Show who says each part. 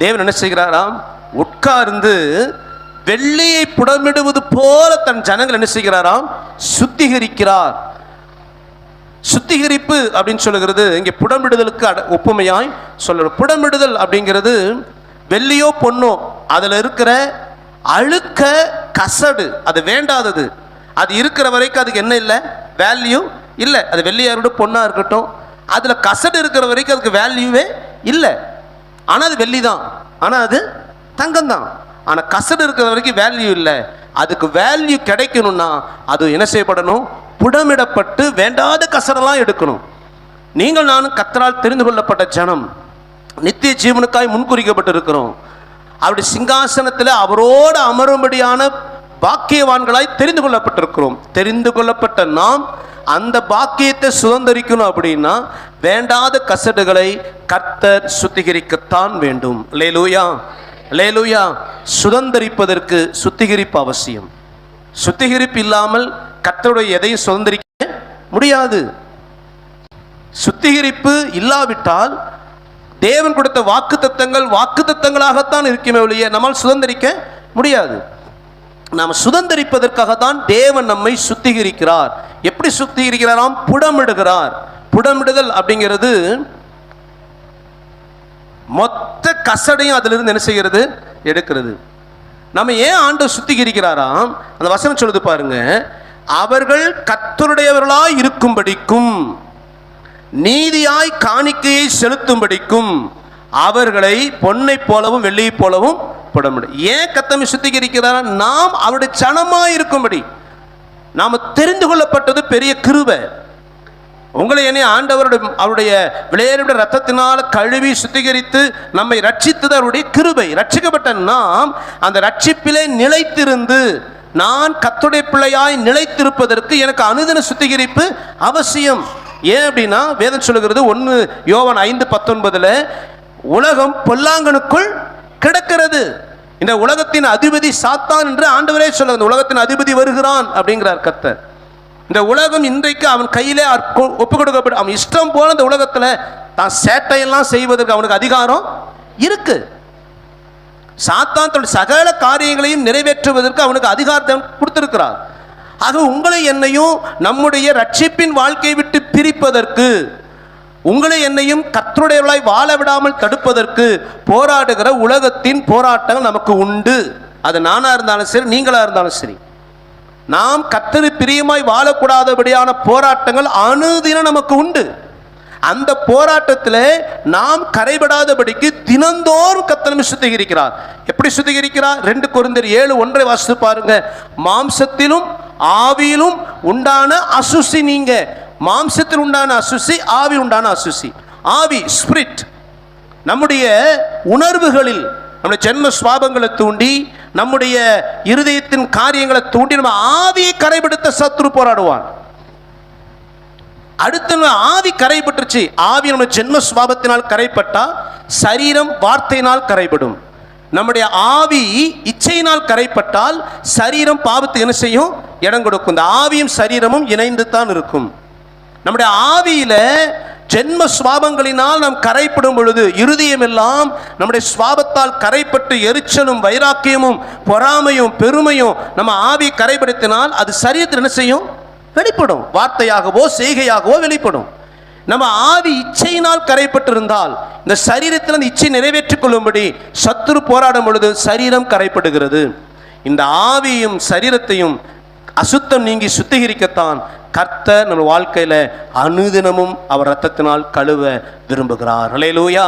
Speaker 1: தேவன் என்ன செய்கிறாராம்? உட்கார்ந்து வெள்ளியை புடமிடுவது போல தன் ஜனங்கள் என்ன செய்கிறாராம்? சுத்திகரிக்கிறார். சுத்திகரிப்பு அப்படின்னு சொல்லுகிறது இங்கே புடமிடுதலுக்கு அட- ஒப்புமையாய் சொல்லுறோம் புடமிடுதல் அப்படிங்கிறது வெள்ளியோ பொன்னோ அதில் இருக்கிற அழுக்க கசடு அது வேண்டாதது. அது இருக்கிற வரைக்கும் அதுக்கு என்ன இல்லை? வேல்யூ இல்லை. அது வெள்ளியாக இருக்கட்டும் பொண்ணாக இருக்கட்டும் அதில் கசடு இருக்கிற வரைக்கும் அதுக்கு வேல்யூவே இல்லை. ஆனால் அது வெள்ளி தான் ஆனால் அது தங்கம் தான் ஆனால் கசடு இருக்கிற வரைக்கும் வேல்யூ இல்லை. அதுக்கு வேல்யூ கிடைக்கணும்னா அது என்ன செய்யப்படணும்? புடமிடப்பட்டு வேண்டாத கசடெல்லாம் எடுக்கணும். நீங்கள் நானும் கத்தரால் தெரிந்து கொள்ளப்பட்ட ஜனம். நித்திய ஜீவனுக்காய் முன்குறிக்கப்பட்டு இருக்கிறோம். அவருடைய சிங்காசனத்தில் அவரோடு அமரும்படியான பாக்கியவான்களாய் தெரிந்து கொள்ளப்பட்டிருக்கிறோம். தெரிந்து கொள்ளப்பட்ட நாம் அந்த பாக்கியத்தை சுதந்திரிக்கணும் அப்படின்னா வேண்டாத கசடுகளை கர்த்தர் சுத்திகரிக்கத்தான் வேண்டும். லேலூயா லேலூயா சுதந்திரிப்பதற்கு சுத்திகரிப்பு அவசியம். சுத்திகரிப்பு இல்லாமல் கர்த்தருடைய எதையும் சுதந்திரிக்க முடியாது. சுத்திகரிப்பு இல்லாவிட்டால் தேவன் கொடுத்த வாக்கு தத்தங்கள் வாக்கு தத்தங்களாகத்தான் இருக்குமே ஒழிய நம்மால் சுதந்திரிக்க முடியாது. நாம் சுதந்திரிப்பதற்காகத்தான் தேவன் நம்மை சுத்திகரிக்கிறார். எப்படி சுத்திகரிக்கிறாராம்? புடமிடுகிறார். புடமிடுதல் அப்படிங்கிறது மொத்த கசடையும் அதிலிருந்து என்ன செய்கிறது? எடுக்கிறது. நம்ம ஏன் ஆண்டு சுத்திகரிக்கிறாராம் அந்த வசனம் சொல்லுது பாருங்க. அவர்கள் கத்தருடையவர்களாய் இருக்கும்படிக்கும் நீதியாய் காணிக்கையை செலுத்தும்படிக்கும் அவர்களை பொன்னை போலவும் வெள்ளியை போலவும் புடமிடு. ஏன் கத்தமை சுத்திகரிக்கிறாரா? நாம் அவருடைய சனமாய் இருக்கும்படி. நாம் தெரிந்து கொள்ளப்பட்டது பெரிய கிருவை உங்களை என்னை ஆண்டவருடைய அவருடைய விளையாட ரத்தத்தினால் கழுவி சுத்திகரித்து நம்மை ரட்சித்தது அவருடைய கிருபை. ரட்சிக்கப்பட்ட நாம் அந்த ரட்சிப்பிலே நிலைத்திருந்து நான் கத்துடைய பிள்ளையாய் நிலைத்திருப்பதற்கு எனக்கு அனுதின சுத்திகரிப்பு அவசியம். ஏன் அப்படின்னா வேதம் சொல்லுகிறது ஒன்று யோவன் ஐந்து பத்தொன்பதில் உலகம் பொல்லாங்கனுக்குள் கிடக்கிறது. இந்த உலகத்தின் அதிபதி சாத்தான் என்று ஆண்டவரே சொல்லுங்க உலகத்தின் அதிபதி வருகிறான் அப்படிங்கிறார் கத்தர் இந்த உலகம் இன்றைக்கு அவன் கையிலே ஒப்பு கொடுக்கப்படும் அவன் இஷ்டம் போல இந்த உலகத்தில் தான் சேட்டையெல்லாம் செய்வதற்கு அவனுக்கு அதிகாரம் இருக்கு. சாத்தான் தன்னுடைய சகல காரியங்களையும் நிறைவேற்றுவதற்கு அவனுக்கு அதிகாரத்தை கொடுத்திருக்கிறார். ஆக உங்களை என்னையும் நம்முடைய ரட்சிப்பின் வாழ்க்கையை விட்டு பிரிப்பதற்கு உங்களை என்னையும் கத்தருடையவளாய் வாழ விடாமல் தடுப்பதற்கு போராடுகிற உலகத்தின் போராட்டம் நமக்கு உண்டு. அது நானாக இருந்தாலும் சரி நீங்களாக இருந்தாலும் சரி. நாம் கத்தரு பிரியமாய் வாழக்கூடாதபடியான போராட்டங்கள் அணுதினம் நமக்கு உண்டு. அந்த போராட்டத்தில் நாம் கரைபடாதபடிக்கு தினந்தோறும் கத்தனம் சுத்திகரிக்கிறார். எப்படி சுத்திகரிக்கிறார்? ரெண்டு குருந்தர் ஏழு ஒன்றை வாசித்து பாருங்க. மாம்சத்திலும் ஆவியிலும் உண்டான அசுசி நீங்க. மாம்சத்தில் உண்டான அசுசி ஆவி உண்டான அசுசி. ஆவி ஸ்பிரிட் நம்முடைய உணர்வுகளில் நம்முடைய ஜென்ம சுவாபங்களை தூண்டி நம்முடைய இருதயத்தின் காரியங்களை தூண்டி நம்ம ஆவியை கரைபிடித்த சத்ரு போராடுவான். அடுத்த ஆவி கரைபட்டுருச்சு. ஆவி நம்ம ஜென்ம சுவாபத்தினால் கரைப்பட்டா சரீரம் வார்த்தையினால் கரைபடும். நம்முடைய ஆவி இச்சையினால் கரைப்பட்டால் சரீரம் பாவத்து என்ன செய்யும்? இடம் கொடுக்கும். இந்த ஆவியும் சரீரமும் இணைந்து தான் இருக்கும். நம்முடைய ஆவியில ஜென்ம சுவாபங்களினால் நாம் கரைப்படும் பொழுது இருதயம் எல்லாம் நம்முடைய சுவாபத்தால் கரைப்பட்டு எரிச்சலும் வைராக்கியமும் பொறாமையும் பெருமையும் நம்ம ஆவி கரைப்படுத்தினால் அது சரீரத்தில் என்ன செய்யும்? வெளிப்படும். வார்த்தையாகவோ செய்கையாகவோ வெளிப்படும். நம்ம ஆவி இச்சையினால் கரைப்பட்டிருந்தால் இந்த சரீரத்தில் அந்த இச்சை நிறைவேற்றிக் கொள்ளும்படி சத்துரு போராடும் பொழுது சரீரம் கரைப்படுகிறது. இந்த ஆவியும் சரீரத்தையும் அசுத்தம் நீங்கி சுத்திகரிக்கத்தான் கர்த்தர் நம்ம வாழ்க்கையில அனுதினமும் அவர் ரத்தத்தினால் கழுவ விரும்புகிறார். அலையலூயா